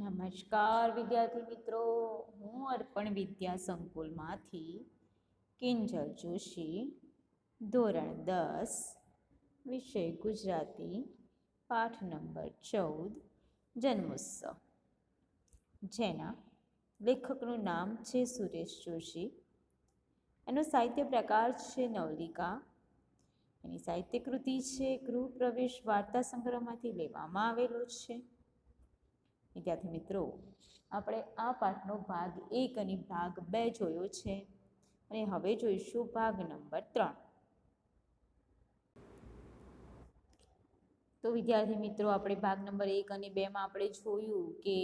નમસ્કાર વિદ્યાર્થી મિત્રો, હું અર્પણ વિદ્યા સંકુલમાંથી કિંજલ જોશી. ધોરણ દસ, વિષય ગુજરાતી, પાઠ નંબર ચૌદ, જન્મોત્સવ. જેના લેખકનું નામ છે સુરેશ જોશી. એનો સાહિત્ય પ્રકાર છે નવલિકા. એની સાહિત્ય કૃતિ છે ગૃહ પ્રવેશ વાર્તા સંગ્રહમાંથી લેવામાં આવેલો છે. વિદ્યાર્થી મિત્રો, આપણે આ પાઠનો ભાગ એક અને ભાગ બે જોયો છે. અને હવે જોઈશું ભાગ નંબર ત્રણ. તો વિદ્યાર્થી મિત્રો, આપણે ભાગ નંબર એક અને બેમાં આપણે જોયું કે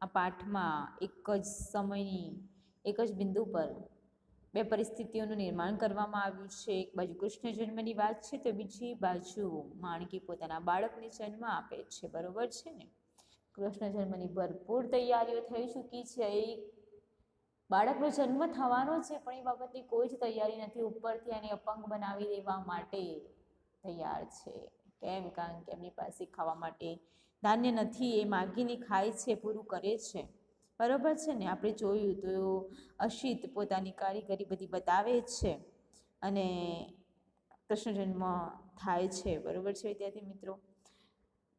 આ પાઠમાં એક જ સમયની એક જ બિંદુ પર બે પરિસ્થિતિઓનું નિર્માણ કરવામાં આવ્યું છે. એક બાજુ કૃષ્ણ જન્મની વાત છે તો બીજી બાજુ માણકી પોતાના બાળકને જન્મ આપે છે. બરોબર છે ને? કૃષ્ણ જન્મની ભરપૂર તૈયારીઓ થઈ ચૂકી છે. એ બાળકનો જન્મ થવાનો છે, પણ એ બાબતની કોઈ જ તૈયારી નથી. ઉપરથી એને અપંગ બનાવી દેવા માટે તૈયાર છે. કેમ? કારણ કે એમની પાસે ખાવા માટે ધાન્ય નથી. એ માગીને ખાય છે, પૂરું કરે છે. બરોબર છે ને? આપણે જોયું તો અશિત પોતાની કારીગરી બધી બતાવે છે અને કૃષ્ણ જન્મ થાય છે. બરોબર છે વિદ્યાર્થી મિત્રો?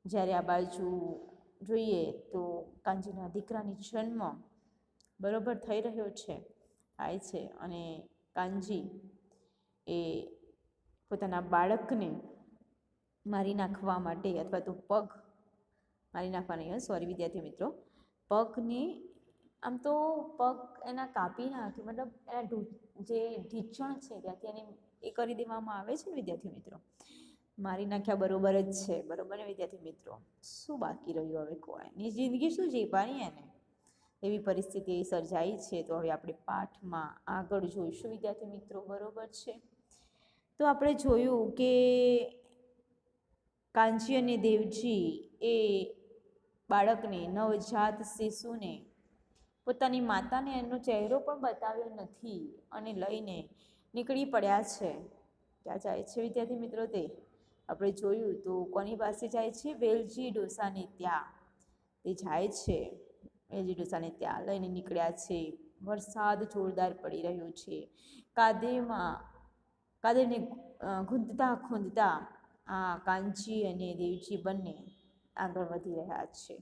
જ્યારે આ બાજુ જોઈએ તો કાંજીના દીકરાની જન્મ બરોબર થઈ રહ્યો છે, થાય છે અને કાંજી એ પોતાના બાળકને મારી નાખવા માટે અથવા તો પગ મારી નાખવા નહીં સોરી વિદ્યાર્થી મિત્રો, પગને આમ તો પગ એના કાપી નાખે, મતલબ એના જે ઢીંચણ છે ત્યાંથી એને એ કરી દેવામાં આવે છે ને વિદ્યાર્થી મિત્રો? મારી નાખ્યા બરોબર જ છે, બરોબર ને વિદ્યાર્થી મિત્રો? શું બાકી રહ્યું હવે કોઈની જિંદગી શું જીવવાની એને? એવી પરિસ્થિતિ સર્જાઈ છે, તો હવે આપણે પાઠમાં આગળ જોઈશું વિદ્યાર્થી મિત્રો, બરોબર છે? તો આપણે જોયું કે કાંજી અને દેવજી એ બાળકને નવજાત શિશુને પોતાની માતાને એનો ચહેરો પણ બતાવ્યો નથી અને લઈને નીકળી પડ્યા છે. ક્યાં જાય છે વિદ્યાર્થી મિત્રો તે? આપણે જોયું તો કોની પાસે જાય છે? વેલજી ડોસાને ત્યાં. તે જાય છે. વેલજી ડોસાને ત્યાં લઈને નીકળ્યા છે. વરસાદ જોરદાર પડી રહ્યો છે. કાદેમાં કાદેને ખૂંદતા ખૂંદતા આ કાંજી અને દેવજી બંને આગળ વધી રહ્યા છે.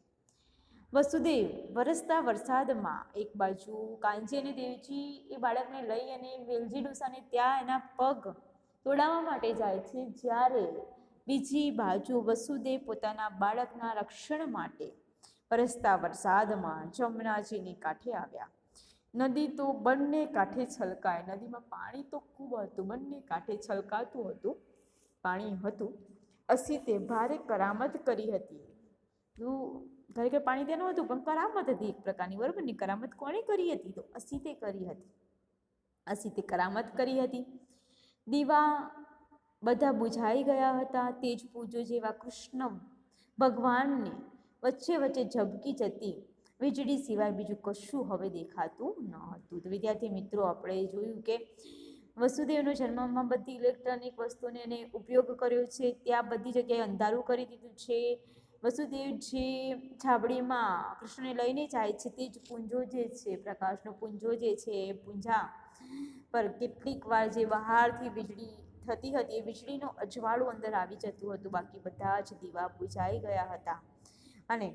વસુદેવ, વરસતા વરસાદમાં એક બાજુ કાંજી અને દેવજી એ બાળકને લઈ અને વેલજી ડોસાને ત્યાં એના પગ તોડાવવા માટે જાય છે જ્યારે બીજી બાજુ વસુદેવ પોતાના બાળકના રક્ષણ માટે વરસતા વરસાદમાં જમનાજીની કાંઠે આવ્યા. નદી તો બંને કાંઠે છલકાય. નદીમાં પાણી તો ખૂબ હતું. બંને કાંઠે છલકાતું હતું. પાણી હતું. અસીતે ભારે કરામત કરી હતી. તું કે પાણી તેનું હતું, પણ કરામત હતી એક પ્રકારની, બરાબર ને? કરામત કોણે કરી હતી? તો અસીતે કરી હતી. અસીતે કરામત કરી હતી. દીવા બધા બુઝાઈ ગયા હતા. તેજ પૂજો જેવા કૃષ્ણ ભગવાનને વચ્ચે વચ્ચે ઝબકી જતી. વીજળી સિવાય બીજું કશું હવે દેખાતું ન હતું. તો વિદ્યાર્થી મિત્રો, આપણે જોયું કે વસુદેવનો જન્મમાં બધી ઇલેક્ટ્રોનિક વસ્તુને એને ઉપયોગ કર્યો છે. ત્યાં બધી જગ્યાએ અંધારું કરી દીધું છે. વસુદેવ જે છાબડીમાં કૃષ્ણને લઈને જાય છે, તે જ પૂંજો જે છે, પ્રકાશનો પૂંજો જે છે, એ પૂંજા પર કેટલીક વાર જે બહારથી વીજળી થતી હતી, એ વીજળીનું અજવાળું અંદર આવી જતું હતું. બાકી બધા જ દીવા બુજાઈ ગયા હતા અને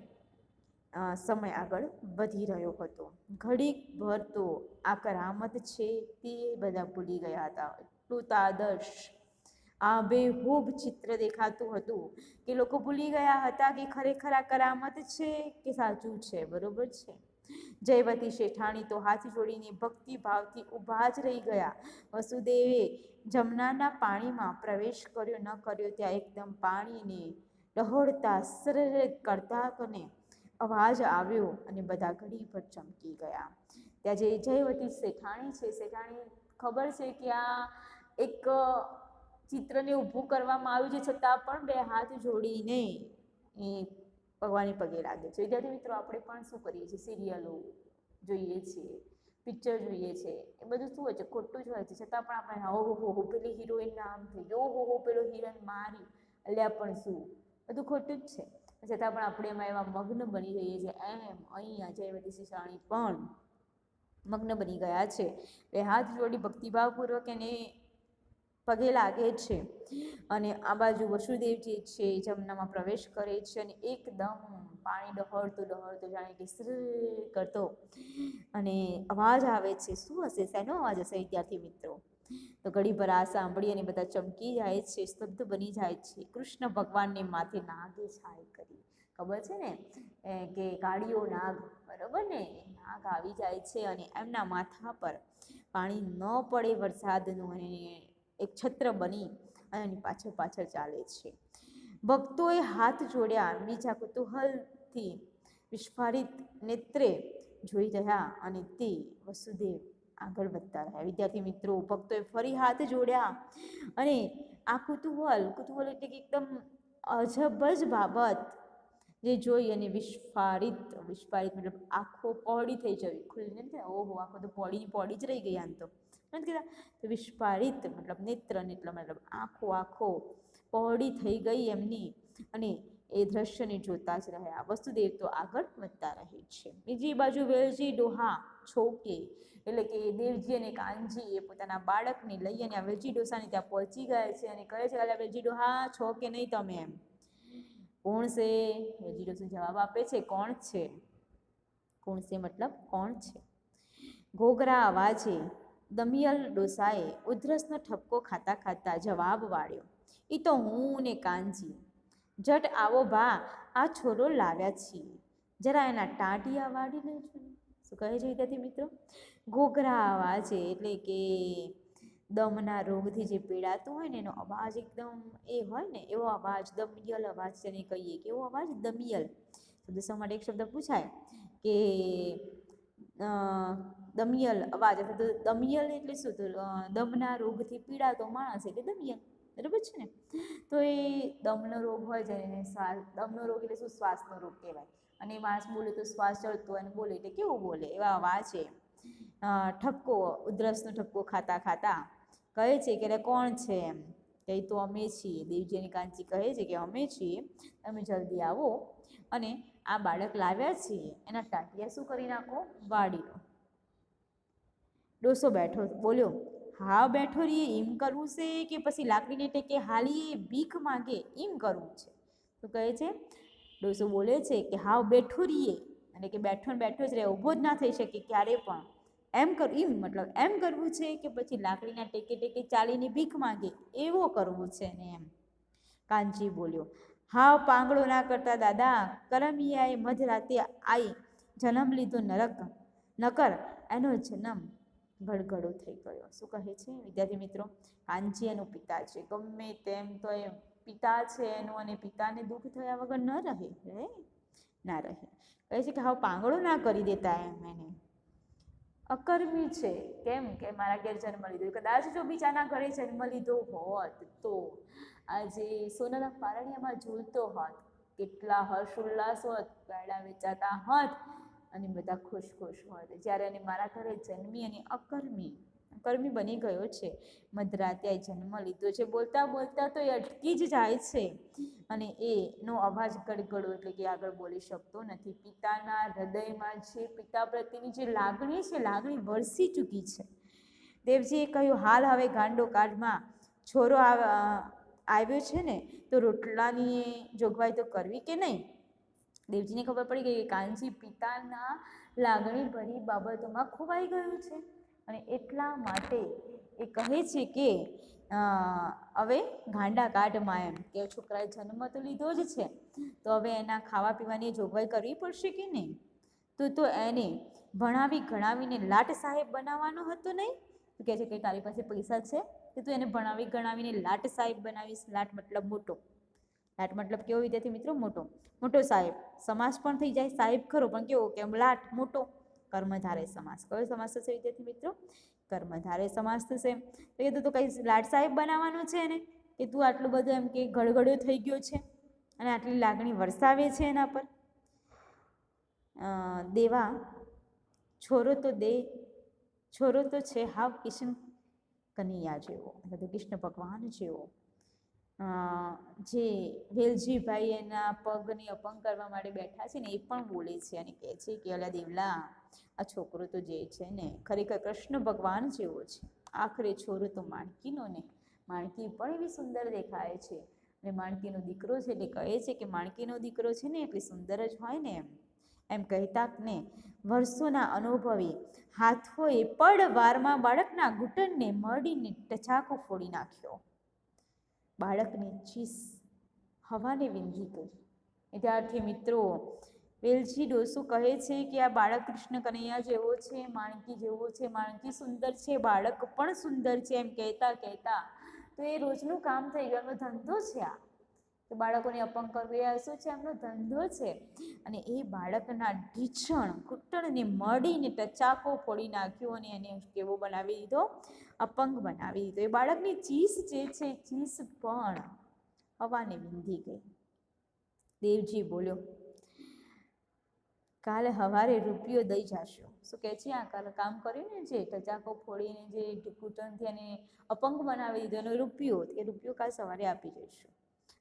સમય આગળ વધી રહ્યો હતો. ઘડીક ભર તો આ કરામત છે, તે બધા ભૂલી ગયા હતા. એટલું તાદર્શ આ બેહૂબ ચિત્ર દેખાતું હતું કે લોકો ભૂલી ગયા હતા કે ખરેખર આ કરામત છે કે સાચું છે, બરોબર છે? જયવતી શેઠાણી તો હાથ જોડીને ભક્તિભાવથી ઊભા જ રહી ગયા. વસુદેવે જમનાના પાણીમાં પ્રવેશ કર્યો, ન કર્યો ત્યાં એકદમ પાણીને ડહોળતા સરળ કરતા કને અવાજ આવ્યો અને બધા ઘડી પર ચમકી ગયા. ત્યાં જે જયવતી શેઠાણી છે, શેઠાણી ખબર છે કે આ એક ચિત્રને ઊભું કરવામાં આવ્યું છે છતાં પણ બે હાથ જોડીને એ ભગવાનને પગે લાગે છે. વિદ્યાર્થી મિત્રો, આપણે પણ શું કરીએ છીએ? સિરિયલો જોઈએ છીએ, પિક્ચર જોઈએ છે, એ બધું શું હોય છે? ખોટું જ હોય છે. છતાં પણ આપણે હો હો હો, પેલી હિરોઈન આમ થઈ ઓ હો હો, પેલો હિરોઈન મારી, અલ્યા પણ શું? બધું ખોટું જ છે. છતાં પણ આપણે એમાં એવા મગ્ન બની જઈએ છીએ. એમ, અહીંયા જયવતી શિષાણી પણ મગ્ન બની ગયા છે. બે હાથ જોડી ભક્તિભાવપૂર્વક એને પગે લાગે છે. અને આ બાજુ વસુદેવજી છે જમનામાં પ્રવેશ કરે છે અને એકદમ પાણી ડહોળતું ડહોળતું જાણે કે શ્ર કરતો. અને અવાજ આવે છે, શું હશે શેનો અવાજ હશે વિદ્યાર્થી મિત્રો? તો ઘડી પર આ સાંભળી અને બધા ચમકી જાય છે, સ્તબ્ધ બની જાય છે. કૃષ્ણ ભગવાનને માથે નાગે છાય કરી. ખબર છે ને? કે કાળીઓ નાગ, બરાબર ને? નાગ આવી જાય છે અને એમના માથા પર પાણી ન પડે વરસાદનું અને એક છત્ર બની અને એની પાછળ પાછળ ચાલે છે. ભક્તોએ હાથ જોડ્યા, બીજા કુતૂહલથી વિસ્ફારિત નેત્રે જોઈ રહ્યા અને તે વસુદેવ આગળ વધતા રહ્યા. વિદ્યાર્થી મિત્રો, ભક્તોએ ફરી હાથ જોડ્યા અને આ કુતૂહલ કુતૂહલ એટલે કે એકદમ અજબ જ બાબત જે જોઈ અને વિસ્ફારિત વિસ્ફારિત મતલબ આંખો પહોળી થઈ જવી, ખુલ્લીને નથી ઓહો, આખો તો પહોળી પહોળી જ રહી ગઈ આમ તો. નથી કીધા. તો વિસ્ફારિત મતલબ નેત્ર નેત્ર મતલબ આંખો આંખો પહોળી થઈ ગઈ એમની અને એ દ્રશ્યને જોતા જ રહ્યા વસુદેવ તો આગળ વધતા રહે છે. બીજી બાજુ વેલજી ડોહા છોકે, એટલે કે દેવજી અને કાનજી એ પોતાના બાળકને લઈ અને આ વેલજી ડોસાને ત્યાં પહોંચી ગયા છે અને કહે છે કે "અલા વેલજી ડોહા છો કે નહીં તમે એમ. કોણ છે? વેલજી ડોસુ જવાબ આપે છે. કોણ છે? કોણ છે મતલબ? કોણ છે? ઘોઘરા અવાજે દમિયલ ડોસાએ ઉધરસનો ઠપકો ખાતા ખાતા જવાબ વાળ્યો. એ તો હું ને કાનજી. જટ આવો ભા, આ છોરો લાવ્યા છીએ. જરા એના ટાંટિયા વાળી લેજો શું કહે છે વિદ્યાર્થી મિત્રો? ઘોઘરા અવાજે એટલે કે દમના રોગથી જે પીડાતું હોય ને એનો અવાજ એકદમ એ હોય ને, એવો અવાજ દમિયલ અવાજ તેને કહીએ કે એવો અવાજ દમિયલ. શબ્દ માટે એક શબ્દ પૂછાય કે દમિયલ અવાજ અથવા તો દમિયલ એટલે શું? તો દમના રોગથી પીડાતો માણસ એટલે દમિયલ. બરાબર છે ને? તો એ દમનો રોગ હોય એને શ્વાસ, દમનો રોગ એટલે શું? શ્વાસનો રોગ કહેવાય. અને માણસ બોલે તો શ્વાસ ચડતો અને બોલે એટલે કેવું બોલે? એવા અવાજ છે. ઠપકો, ઉધરસનો ઠપકો ખાતા ખાતા કહે છે કે, "અરે, કોણ છે એમ? કે તો અમે છીએ. દેવજીની કાંચી કહે છે કે, અમે છીએ. તમે જલ્દી આવો. અને આ બાળક લાવ્યા છીએ એના ટાંટિયા શું કરી નાખો? વાળી લો ડોસો બેઠો, બોલ્યો, હા, બેઠો રહીએ, એમ કરવું છે કે પછી લાકડીને ટેકે હાલીએ? ભીખ માગે, એમ કરવું છે. તો કહે છે, ડોસો બોલે છે કે હાવ બેઠો રહીએ. અને કે, બેઠો ને બેઠો જ રહે, ઊભો જ ના થઈ શકે ક્યારે પણ. એમ કર એમ મતલબ એમ કરવું છે કે પછી લાકડીના ટેકે ટેકે ચાલીને ભીખ માંગે, એવો કરવું છે ને એમ. કાનજી બોલ્યો, હાવ પાંગળો ના કરતા દાદા, કરમિયાએ મધરાતે આવી જન્મ લીધો નરક, નકર એનો જન્મ ગડગડો થઈ ગયો. શું કહે છે વિદ્યાર્થી મિત્રો? કાનજી એનો પિતા છે, ગમે તેમ તો એ પિતા છે એનું અને પિતાને દુઃખ થયા વગર ન રહે રહે ના રહે. કહે છે કે, હાવ પાંગળો ના કરી દેતા એમ એને. અકર્મી છે. કેમ કે મારા ઘેર જન્મ લીધો કદાચ જો બીજાના ઘરે જન્મ લીધો હોત તો આજે સોનાના પારણિયામાં ઝૂલતો હોત, કેટલા હર્ષ ઉલ્લાસ હોત ગાડા વેચાતા હોત અને બધા ખુશ ખુશ હોત. જ્યારે એને મારા ઘરે જન્મી અને અકર્મી અકર્મી બની ગયો છે. મધરાતે જન્મ લીધો છે. બોલતા બોલતા તો એ અટકી જ જાય છે અને એનો અવાજ ગડગડો એટલે કે આગળ બોલી શકતો નથી. પિતાના હૃદયમાં જે પિતા પ્રત્યેની જે લાગણી છે, લાગણી વરસી ચૂકી છે. દેવજીએ કહ્યું, હાલ હવે ગાંડો કાઢમાં છોરો આવ- આવ્યો છે ને, તો રોટલાની જોગવાઈ તો કરવી કે નહીં? દેવજીને ખબર પડી ગઈ કે કાનજી પિતાના લાગણી ભરી બાબતોમાં ખોવાઈ ગયું છે. અને એટલા માટે એ કહે છે કે હવે ગાંડા કાઢમાં એમ કે છોકરાએ જન્મ તો લીધો જ છે. તો હવે એના ખાવા પીવાની જોગવાઈ કરવી પડશે કે નહીં? તો તો એને ભણાવી ગણાવીને લાટ સાહેબ બનાવવાનો હતો નહીં? તો કહે છે કે તારી પાસે પૈસા છે? કે તું એને ભણાવી ગણાવીને લાટ સાહેબ બનાવીશ. લાટ મતલબ મોટો. લાટ મતલબ કેવો? વિદ્યાર્થી મિત્રો, મોટો. મોટો સાહેબ. સમાસ પણ થઈ જાય. સાહેબ ખરો, પણ કેવો? કે લાટ, મોટો. કર્મધારે સમાસ. કયો સમાસ થશે વિદ્યાર્થી મિત્રો? કર્મધારે સમાસ થશે. તો કીધું તો કંઈ લાડ સાહેબ બનાવવાનો છે એને? કે તું આટલું બધું એમ કે ગળગળ્યો થઈ ગયો છે? અને આટલી લાગણી વરસાવે છે એના પર? દેવા, છોરો તો દે, છોરો તો છે, હાવ કિશન કનૈયા જેવો. અથવા તો કૃષ્ણ ભગવાન જેવો. જે વેલજીભાઈ એના પગને અપંગ કરવા માટે બેઠા છે ને એ પણ બોલે છે અને કહે છે કે, અલા દેવલા, આ છોકરો તો જે છે ને, ખરેખર કૃષ્ણ ભગવાન જેવો છે. આખરે છોરો તો માણકીનો ને. માણકી પણ એવી સુંદર દેખાય છે. અને માણકીનો દીકરો છે એટલે કહે છે કે, માણકીનો દીકરો છે ને, એટલે સુંદર જ હોય ને. એમ એમ કહેતા ને વર્ષોના અનુભવી હાથોએ પડ વારમાં બાળકના ઘૂંટણને મળીને ટચાકો ફોડી નાખ્યો. બાળકની ચીસ હવાને વિંધી કરી. વિદ્યાર્થી મિત્રો, વેલજી ડોસુ કહે છે કે આ બાળક કૃષ્ણ કનૈયા જેવો છે, માણકી જેવો છે, માણકી સુંદર છે, બાળક પણ સુંદર છે એમ કહેતા કહેતા તો એ રોજનું કામ થઈ ગયું ધંધો છે આ. કે બાળકોને અપંગ કરવું એ શું છે? એમનો ધંધો છે. અને એ બાળકના ઢીંચણ, ઘૂંટણને મળીને ટચાકો ફોડી નાખ્યો અને એને કેવો બનાવી દીધો? અપંગ બનાવી દીધો. એ બાળકની ચીસ જે છે, ચીસ પણ હવાને વિંધી ગઈ. દેવજી બોલ્યો, કાલે હવારે રૂપિયો દઈ જશો. શું કહે છે? આ કાલે કામ કર્યું ને જે ટચાકો ફોડીને જે ઘૂંટણથી એને અપંગ બનાવી દીધો, એનો રૂપિયો, એ રૂપિયો કાલ સવારે આપી જઈશું.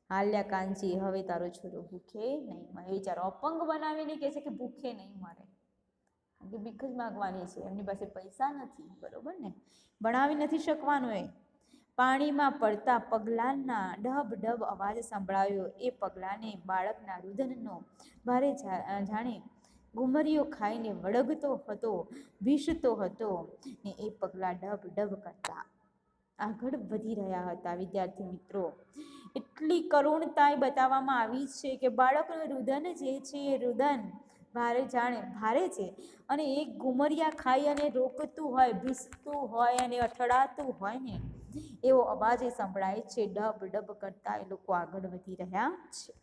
હાલ્યા કાંચી હવે તારો છોરો ભૂખે નહીં મરે. વિચારો અપંગ બનાવીને કહે છે કે ભૂખે નહીં મરે. કે ભીખ જ માગવાની છે, એમની પાસે પૈસા નથી, બરોબર ને? ભણાવી નથી શકવાનું એ. પાણીમાં પડતા પગલાંના ડબ ડબ અવાજ સંભળાયો. એ પગલાંને બાળકના રુદનનો ભારે જાણે ઘુમરીઓ ખાઈને વળગતો હતો ભીષતો હતો ને એ પગલાં ડબ ડબ કરતા આગળ વધી રહ્યા હતા. વિદ્યાર્થી મિત્રો એટલી કરુણતાએ બતાવવામાં આવી છે કે બાળકનું રુદન જે છે એ રુદન ભારે જાણે ભારે છે અને એ ગુમરિયા ખાઈ અને રોકતું હોય, ભીસતું હોય અને અથડાતું હોય ને, એવો અવાજ એ સંભળાય છે. ડબ ડબ કરતા એ લોકો આગળ વધી રહ્યા છે.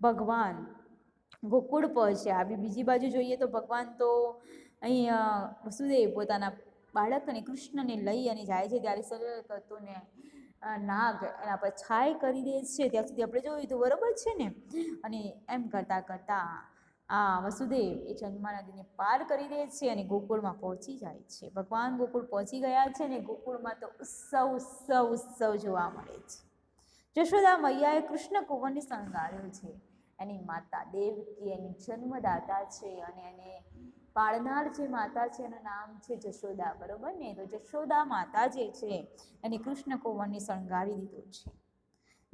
ભગવાન ગોકુળ પહોંચ્યા આવી બીજી બાજુ જોઈએ તો ભગવાન તો અહીંયા વસુદેવ પોતાના બાળકને કૃષ્ણને લઈ અને જાય છે. ત્યારે સરળ કરતો ને નાગ એના પર છાય કરી દે છે. ત્યાં સુધી આપણે જોયું તો બરોબર છે ને? અને એમ કરતાં કરતાં આ વસુદેવ એ ચંદ્રમા નદીને પાર કરી દે છે અને ગોકુળમાં પહોંચી જાય છે. ભગવાન ગોકુળ પહોંચી ગયા છે ને ગોકુળમાં તો ઉત્સવ ઉત્સવ ઉત્સવ જોવા મળે છે. જશોદા મૈયાએ કૃષ્ણ કુંવરને શણગાર્યો છે. એની માતા દેવકી, એની જન્મદાતા છે અને એને પાળનાર જે માતા છે એનું નામ છે જશોદા, બરોબર ને? તો જશોદા માતા જે છે એને કૃષ્ણ કુંવરને શણગારી દીધો છે.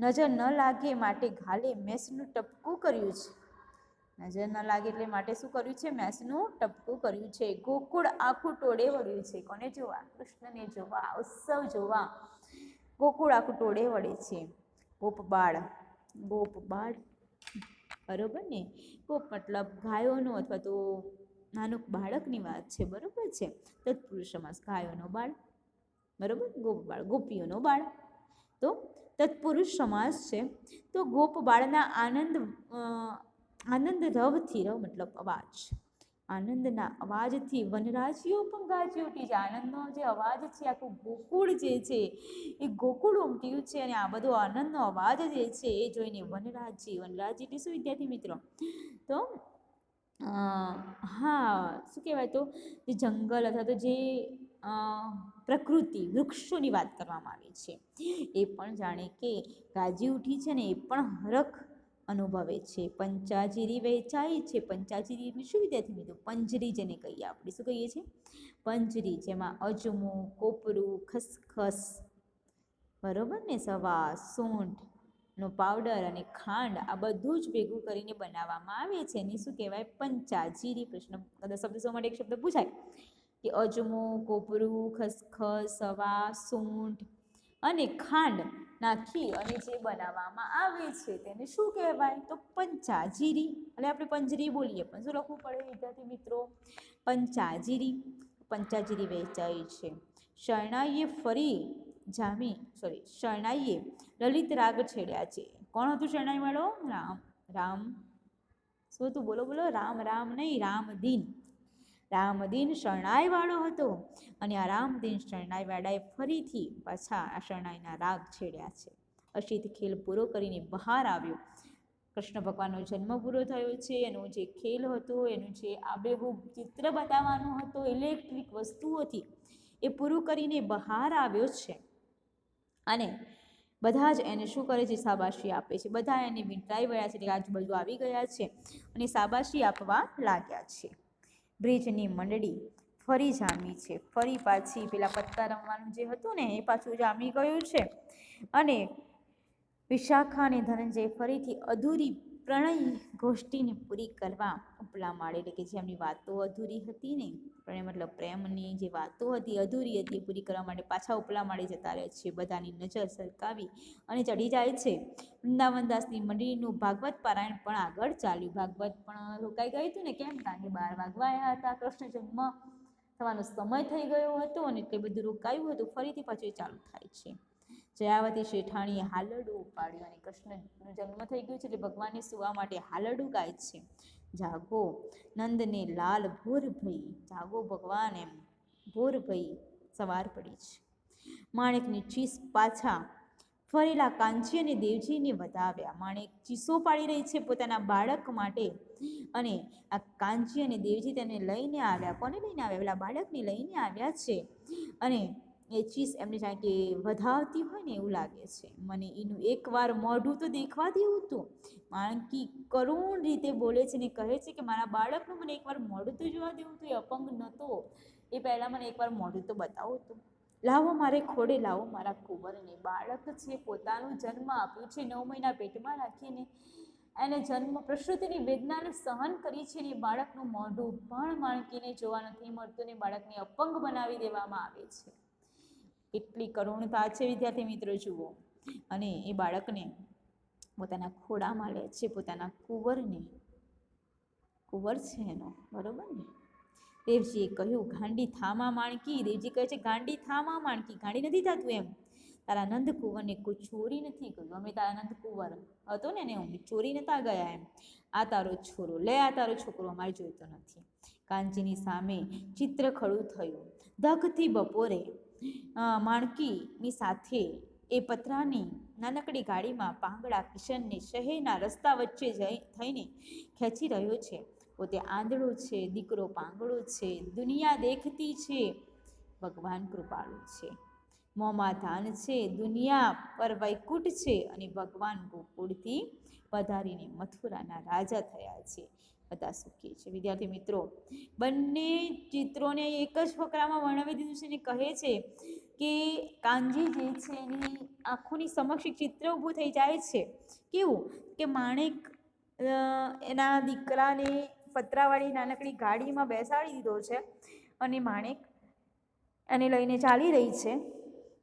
નજર ન લાગે માટે ઘાલે મેસનું ટપકું કર્યું છે. નજર ન લાગે એટલે માટે શું કર્યું છે? મેસનું ટપકું કર્યું છે. ગોકુળ આખું ટોળે વળ્યું છે. કોને જોવા? કૃષ્ણને જોવા, ઉત્સવ જોવા. ગોકુળ આખું ટોળે વળે છે. ગોપ બાળ ગોપ બાળ, બરોબર ને? ગોપ મતલબ ગાયોનું અથવા તો નાનું બાળકની વાત છે, બરોબર છે? તત્પુરુષ સમાસ ગાયોનો બાળ, બરોબર? ગોપ બાળ, ગોપીઓનો બાળ. તો તત્પુરુષ સમાસ છે, તો ગોપ બાળના આનંદ આનંદ રવથી રવ મતલબ અવાજ. આનંદના અવાજથી વનરાજીઓ પણ ગાજી ઉઠી છે આનંદનો જે અવાજ છે, આખું ગોકુળ જે છે, એ ગોકુળ ઉમટ્યું છે અને આ બધો આનંદનો અવાજ જે છે, એ જોઈને વનરાજી વનરાજી એટલે શું વિદ્યાર્થી મિત્રો? તો હા, શું કહેવાય તો? જે જંગલ અથવા તો જે પ્રકૃતિ, વૃક્ષોની વાત કરવામાં આવી છે. એ પણ જાણે કે ગાજી ઉઠી છે ને એ પણ હરખ અનુભવે છે. પંચાજીરી વેચાઈ છે. પંચાજીરી શું વિદ્યાર્થી મિત્રો? પંજરી જેને કહીએ આપણે. શું કહીએ છીએ? પંજરી, જેમાં અજમો, કોપરું, ખસખસ, બરોબર ને? સવા સૂંઠ નો પાવડર અને ખાંડ આ બધું જ ભેગું કરીને બનાવવામાં આવે છે. એને શું કહેવાય? પંચાજીરી પ્રશ્ન. કદાચ શબ્દ માટે એક શબ્દ પૂછાય. કે અજમો, કોપરું, ખસખસ, સવા, સૂંઠ અને ખાંડ નાખી અને જે બનાવવામાં આવે છે તેને શું કહેવાય? તો પંચાજીરી. એટલે આપણે પંજરી બોલીએ. પણ શું લખવું પડે? વિદ્યાર્થી મિત્રો? પંચાજીરી. પંચાજીરી વેચાય છે. શરણાઈએ ફરી જામી સોરી શરણાઈએ લલિત રાગ છેડ્યા છે. કોણ હતું શરણાઈવાળો? રામ રામ. શું હતું? બોલો બોલો. રામ રામ નહીં રામદીન રામદીન શરણાઈવાળો હતો અને આ રામદીન શરણાઈવાળાએ ફરીથી પાછા આ શરણાઈના રાગ છેડ્યા છે. અશિત ખેલ પૂરો કરીને બહાર આવ્યો. કૃષ્ણ ભગવાનનો જન્મ પૂરો થયો છે. એનો જે ખેલ હતો, એનું જે આબેહૂબ ચિત્ર બતાવવાનું હતો, ઇલેક્ટ્રિક વસ્તુઓથી, એ પૂરું કરીને બહાર આવ્યો છે. અને બધા જ એને શું કરે છે? શાબાશી આપે છે. બધા એને વીંટળાઈ વળ્યા છે. એટલે આજુબાજુ આવી ગયા છે અને શાબાશી આપવા લાગ્યા છે. બ્રિજની મંડળી ફરી જામી છે. ફરી પાછી પેલા પત્તા રમવાનું જે હતું ને, એ પાછું જામી ગયું છે. અને વિશાખા અને ધનંજય ફરીથી અધૂરી પ્રણય ગોષ્ઠીને પૂરી કરવા ઉપલા માળે એટલે કે જેમની વાતો અધૂરી હતી ને પ્રણય મતલબ પ્રેમની જે વાતો હતી, અધૂરી હતી, એ પૂરી કરવા માટે પાછા ઉપલા માળે જતા રહે છે, બધાની નજર સરકાવી અને ચડી જાય છે. વૃંદાવનદાસની મંડળીનું ભાગવત પારાયણ પણ આગળ ચાલ્યું. ભાગવત પણ રોકાઈ ગયું હતું ને કેમ? કારણ કે બાર વાગવા આવ્યા હતા, કૃષ્ણ જન્મ થવાનો સમય થઈ ગયો હતો અને એટલે બધું રોકાયું હતું, ફરીથી પાછું એ ચાલુ થાય છે. જયાવતી શેઠાણીએ હાલરડું ઉપાડ્યું અને કૃષ્ણનો જન્મ થઈ ગયો છે એટલે ભગવાનને સુવા માટે હાલરડું ગાય છે. જાગો. નંદને લાલ ભોર ભઈ, જાગો ભગવાન એમ ભોર ભઈ સવાર પડી છે. માણેકની ચીસ પાછા ફરેલા કાંચી અને દેવજીને વધાવ્યા. માણેક ચીસો પાડી રહી છે પોતાના બાળક માટે અને આ કાંચી અને દેવજી તેને લઈને આવ્યા. કોને લઈને આવ્યા? પેલા બાળકને લઈને આવ્યા છે. અને એ ચીસ એમને જાણે કે વધાવતી હોય ને એવું લાગે છે. મને એનું એકવાર મોઢું તો દેખવા દેવું હતું. માણકી કરુણ રીતે બોલે છે ને કહે છે કે મારા બાળકનું મને એકવાર મોઢું તો જોવા દેવું હતું, એ અપંગ નહોતો એ પહેલાં મને એકવાર મોઢું તો બતાવો હતું. લાવો મારે ખોડે, લાવો મારા કુંવરને. બાળક છે, પોતાનો જન્મ આપ્યો છે, નવ મહિના પેટમાં રાખીને. એને જન્મ પ્રસૂતિની વેદનાને સહન કરી છે ને બાળકનું મોઢું પણ માણકીને જોવા નથી મળતું ને બાળકને અપંગ બનાવી દેવામાં આવે છે. કેટલી કરુણતા છે વિદ્યાર્થી મિત્રો જુઓ. અને એ બાળકને પોતાના ખોડામાં લે છે, પોતાના કુંવરને. કુંવર છે એનો, બરોબર ને? દેવજીએ કહ્યું, ગાંડી થામા માણકી. દેવજી કહે છે, ગાંડી થામા માણકી, ગાંડી નથી થતું એમ. તારા નંદ કુંવરને કોઈ ચોરી નથી કર્યું. અમે તારા નંદ કુંવર હતો ને એને, અમે ચોરી નતા ગયા એમ. આ તારો છોરો, લે આ તારો છોકરો, અમારે જોઈતો નથી. કાનજીની સામે ચિત્ર ખડું થયું. દગથી બપોરે માણકીની સાથે એ પતરાની નાનકડી ગાડીમાં પાંગડા કિશનને શહેરના રસ્તા વચ્ચે જઈ, થઈને ખેંચી રહ્યો છે. પોતે આંધળો છે, દીકરો પાંગડો છે, દુનિયા દેખતી છે, ભગવાન કૃપાળુ છે. મોંમાં ધાન છે, દુનિયા પર વૈકુંઠ છે અને ભગવાન ગોકુળથી પધારીને મથુરાના રાજા થયા છે. બધા સુખી છે. વિદ્યાર્થી મિત્રો, બંને ચિત્રોને એક જ ફકરામાં વર્ણવી દીધું છે અને કહે છે કે કાનજી જે છે એની આંખોની સમક્ષ ચિત્ર ઊભું થઈ જાય છે. કેવું? કે માણેક એના દીકરાને પતરાવાળી નાનકડી ગાડીમાં બેસાડી દીધો છે અને માણેક એને લઈને ચાલી રહી છે.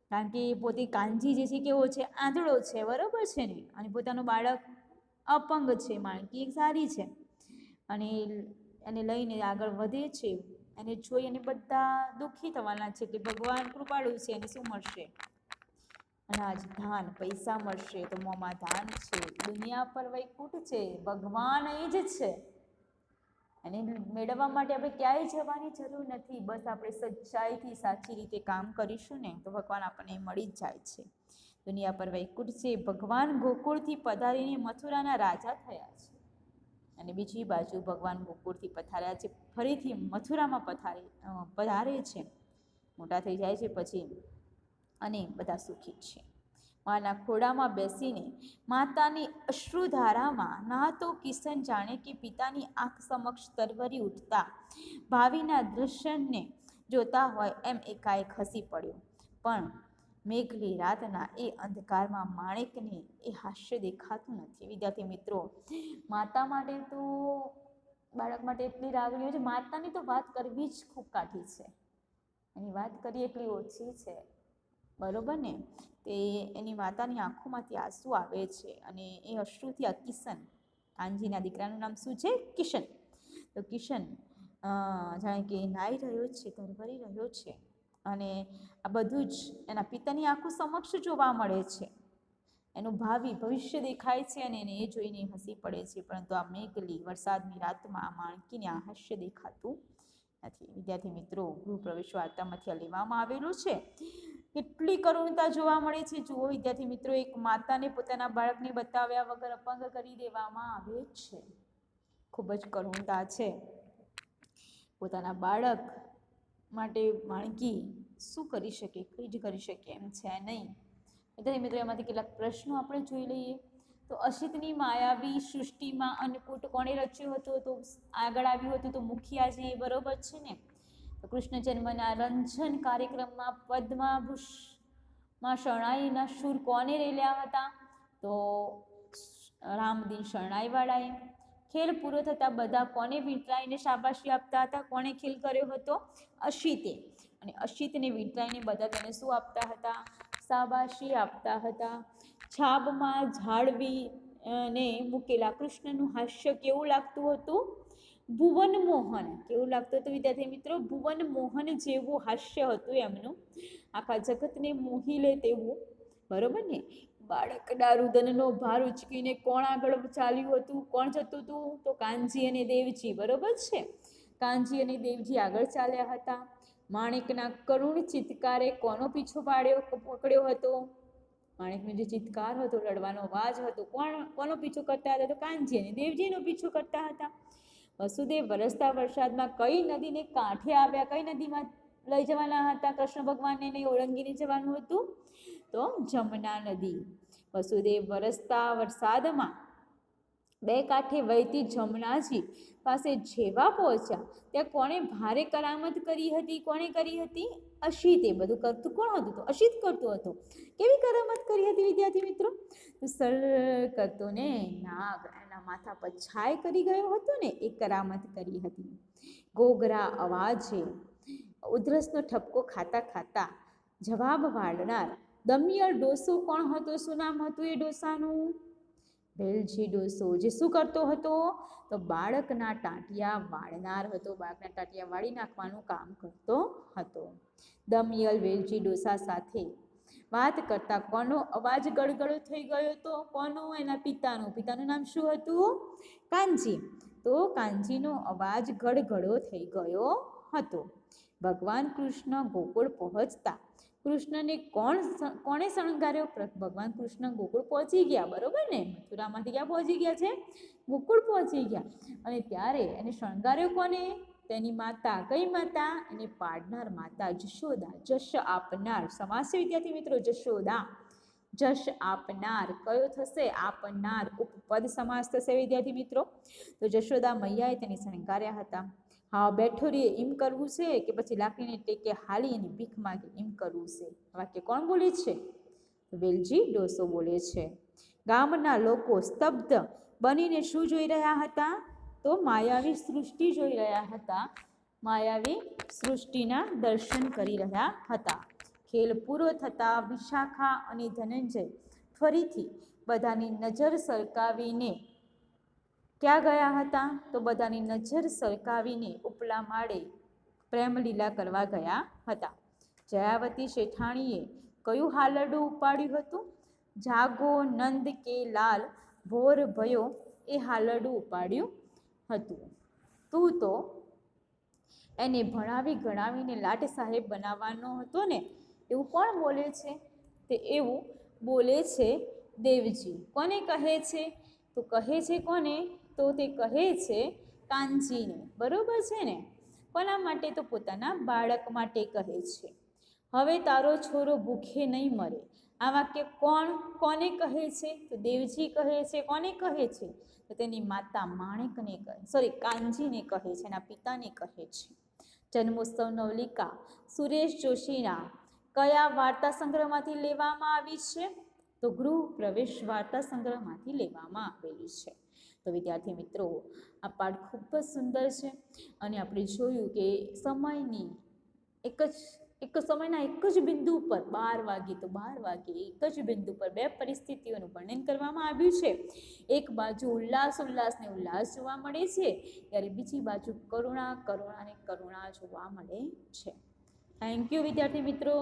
કારણ કે પોતે કાનજી જે છે કેવો છે? આંધળો છે. બરાબર છે ને? અને પોતાનું બાળક અપંગ છે. માણકી એક સારી છે. અને એને લઈને આગળ વધે છે. એને જોઈ અને બધા દુઃખી થવાના છે કે ભગવાન કૃપાળુ છે, એને શું મળશે? અનાજ, ધાન, પૈસા મળશે તો મોંમાં ધાન છે. દુનિયા પર વૈકુંઠ છે, ભગવાન એ જ છે. એને મેળવવા માટે આપણે ક્યાંય જવાની જરૂર નથી. બસ આપણે સચ્ચાઈથી સાચી રીતે કામ કરીશું ને તો ભગવાન આપણને મળી જ જાય છે. દુનિયા પર વૈકુંઠ છે. ભગવાન ગોકુળથી પધારીને મથુરાના રાજા થયા છે. અને બીજી બાજુ ભગવાન ગોકુળથી પધાર્યા છે ફરીથી મથુરામાં પધારે પધારે છે. મોટા થઈ જાય છે પછી અને બધા સુખી છે. માના ખોડામાં બેસીને માતાની અશ્રુધારામાં નહાતો કિશન જાણે કે પિતાની આંખ સમક્ષ તરવરી ઉઠતા ભાવિના દૃશ્યને જોતા હોય એમ એકાએક હસી પડ્યો. પણ મેઘલી રાતના એ અંધકારમાં માણેકને એ હાસ્ય દેખાતું નથી. વિદ્યાર્થી મિત્રો, માતા માટે તો બાળક માટે એટલી લાગણીઓ છે. માતાની તો વાત કરવી જ ખૂબ કાઠી છે. એની વાત કરીએ એટલી ઓછી છે. બરોબર ને? તે એની માતાની આંખોમાંથી આંસુ આવે છે અને એ અશ્રુથી આ કિશન, કાનજીના દીકરાનું નામ શું છે? કિશન. તો કિશન જાણે કે નાઈ રહ્યો છે ગરભરી રહ્યો છે. અને આ બધું જ એના પિતાની આંખો સમક્ષ જોવા મળે છે. એનું ભાવિ ભવિષ્ય દેખાય છે અને એને એ જોઈને હસી પડે છે. પરંતુ આ મેઘલી વરસાદની રાતમાં આ માણકીને આ હાસ્ય દેખાતું નથી. વિદ્યાર્થી મિત્રો, ગૃહ પ્રવેશ વાર્તામાંથી આ લેવામાં આવેલું છે. કેટલી કરુણતા જોવા મળે છે. જુઓ વિદ્યાર્થી મિત્રો, એક માતાને પોતાના બાળકને બતાવ્યા વગર અપંગ કરી દેવામાં આવે છે. ખૂબ જ કરુણતા છે. પોતાના બાળક માટે માણકી શું કરી શકે, કંઈ જ કરી શકે એમ છે નહીં. બધા મિત્રો, એમાંથી કેટલાક પ્રશ્નો આપણે જોઈ લઈએ. તો અશિતની માયાવી સૃષ્ટિમાં અન્નકૂટ કોણે રચ્યું હતું? તો આગળ આવ્યું હતું તો મુખિયાજી બરોબર છે ને? તો કૃષ્ણ જન્મના રંજન કાર્યક્રમમાં પદ્માભૂષમાં શરણાઈના સુર કોને રેલ્યા હતા? તો રામદીન શરણાઈવાળાએ. ખેલ પૂરો થતાં બધા કોને વિંટરાઈને શાબાશી આપતા હતા? કોણે ખેલ કર્યો હતો? અશિતે. અને અશિતને વીંટરાઈને બધા તેને શું આપતા હતા? શાબાશી આપતા હતા. છાબમાં ઝાડવી ને મૂકેલા. કૃષ્ણનું હાસ્ય કેવું લાગતું હતું? ભુવન મોહન કેવું લાગતું હતું વિદ્યાર્થી મિત્રો? ભુવન મોહન જેવું હાસ્ય હતું એમનું. આખા જગતને મોહી લે તેવું. બરોબર ને? બાળકના રુદનનો ભાર ઉચકીને કોણ આગળ ચાલ્યું હતું? કોણ જતું હતું? તો કાનજી અને દેવજી, બરોબર છે? કાનજી અને દેવજી આગળ ચાલ્યા હતા. માણેકના કરુણ ચિત્કારે કોનો પીછો પાડ્યો પકડ્યો હતો? માણેકનો જે ચિત્કાર હતો રડવાનો અવાજ હતો, કોણ, કોનો પીછો કરતા હતા? તો કાનજી અને દેવજીનો પીછો કરતા હતા. વસુદેવ વરસતા વરસાદમાં કઈ નદીને કાંઠે આવ્યા? કઈ નદીમાં લઈ જવાના હતા? કૃષ્ણ ભગવાનને ઓળંગીને જવાનું હતું? તો જમના નદી. વસુદેવ વરસતા વરસાદમાં બે કાંઠે વહેતી જમનાજી પાસે જેવા પહોંચ્યા, ત્યાં કોણે ભારે કરામત કરી હતી, કોણે કરી હતી? અશિતે બધું કરતું કોણ હતું તો? અશિત કરતું હતું. કેવી કરામત કરી હતી વિદ્યાર્થી મિત્રો? સર કરતો ને નાગ એના માથા પર છાય કરી ગયો હતો ને, એ કરામત કરી હતી. ગોગરા અવાજે ઉધરસનો ઠપકો ખાતા ખાતા જવાબ વાળનાર દમિયલ ડોસો કોણ હતો? શું નામ હતું એ ડોસાનું? વેલજી ડોસો. જે શું કરતો હતો? તો બાળકના ટાંટિયા વાળનાર હતો. બાળકના ટાંટિયા વાળી નાખવાનું કામ કરતો હતો. દમિયલ વેલજી ડોસા સાથે વાત કરતા કોનો અવાજ ગળગળો થઈ ગયો તો કોનો? એના પિતાનું. પિતાનું નામ શું હતું? કાનજી. તો કાનજીનો અવાજ ગળગળો થઈ ગયો હતો. ભગવાન કૃષ્ણ ગોકુળ પહોંચતા કૃષ્ણને કોણ કોણે શણગાર્યો? ભગવાન કૃષ્ણ ગોકુળ પહોંચી ગયા, બરોબર ને? મથુરામાંથી ક્યાં પહોંચી ગયા છે? ગોકુળ પહોંચી ગયા. અને ત્યારે એને શણગાર્યો કોને? તેની માતા. કઈ માતા? એને પાડનાર માતા, જશોદા. જશ આપનાર. સમાસ વિદ્યાર્થી મિત્રો, જશોદા. જશ આપનાર. કયો થશે? આપનાર. ઉપપદ સમાસ થશે વિદ્યાર્થી મિત્રો. તો જશોદા મૈયાએ તેને શણગાર્યા હતા. બેઠો રહીએ એમ કરવું છે કે પછી લાકડીને ટેકે હાલી અને ભીખ માગે એમ કરવું છે. વાક્ય કોણ બોલે છે? વેલજી ડોસો બોલે છે. ગામના લોકો સ્તબ્ધ બનીને શું જોઈ રહ્યા હતા? તો માયાવી સૃષ્ટિ જોઈ રહ્યા હતા. માયાવી સૃષ્ટિના દર્શન કરી રહ્યા હતા. ખેલ પૂરો થતાં વિશાખા અને ધનંજય ફરીથી બધાની નજર સરકાવીને ક્યાં ગયા હતા? તો બધાની નજર સરકાવીને ઉપલા માળે પ્રેમલીલા કરવા ગયા હતા. જયાવતી શેઠાણીએ કયું હાલરડું ઉપાડ્યું હતું? જાગો નંદ કે લાલ, ભોર ભયો એ હાલરડું ઉપાડ્યું હતું. તું તો એને ભણાવી ગણાવીને લાટ સાહેબ બનાવવાનો હતો ને? એવું કોણ બોલે છે? તે એવું બોલે છે દેવજી. કોને કહે છે? તો કહે છે કોને? તો તે કહે છે કાનજીને, બરોબર છે ને? કોના માટે તો પોતાના બાળક માટે કહે છે. હવે તારો છોરો ભૂખે નહીં મરે. આ વાક્ય કોણ, કોને કહે છે? તો દેવજી કહે છે. કોને કહે છે? તો તેની માતા માણેકને કહે સોરી કાનજીને કહે છે એના પિતાને કહે છે. જન્મોત્સવ નવલિકા, સુરેશ જોશીના કયા વાર્તા સંગ્રહમાંથી લેવામાં આવી છે? તો ગૃહ પ્રવેશ વાર્તા સંગ્રહમાંથી લેવામાં આવેલી છે. તો વિદ્યાર્થી મિત્રો, આ પાઠ ખૂબ જ સુંદર છે અને આપણે જોયું કે સમયની એક જ, એક સમયના એક જ બિંદુ પર બાર વાગે તો બાર વાગે એક જ બિંદુ પર બે પરિસ્થિતિઓનું વર્ણન કરવામાં આવ્યું છે. એક બાજુ ઉલ્લાસ, ઉલ્લાસને ઉલ્લાસ જોવા મળે છે, ત્યારે બીજી બાજુ કરુણા કરુણા ને કરુણા જોવા મળે છે. થેન્ક યુ વિદ્યાર્થી મિત્રો.